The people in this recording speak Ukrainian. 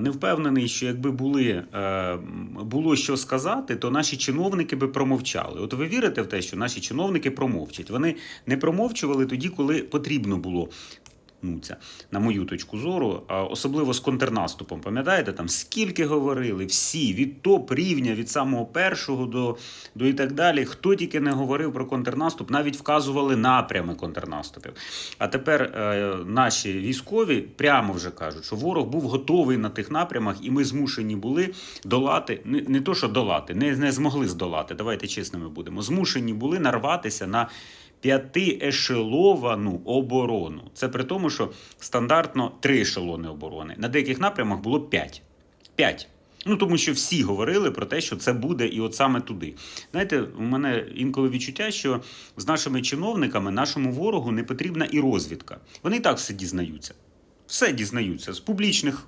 Не впевнений, що якби були, е, було що сказати, то наші чиновники би промовчали. От ви вірите в те, що наші чиновники промовчать? Вони не промовчували тоді, коли потрібно було. Ну, на мою точку зору, особливо з контрнаступом. Пам'ятаєте, там скільки говорили всі від топ рівня, від самого першого до, до і так далі. Хто тільки не говорив про контрнаступ, навіть вказували напрями контрнаступів. А тепер е, наші військові прямо вже кажуть, що ворог був готовий на тих напрямах, і ми змушені були долати, не, не то, що долати, не, не змогли здолати. Давайте чесними будемо. Змушені були нарватися на п'ятиешеловану оборону. Це при тому, що стандартно три ешелони оборони. На деяких напрямах було п'ять. П'ять. Ну тому що всі говорили про те, що це буде і от саме туди. Знаєте, у мене інколи відчуття, що з нашими чиновниками нашому ворогу не потрібна і розвідка. Вони і так все дізнаються. Все дізнаються з публічних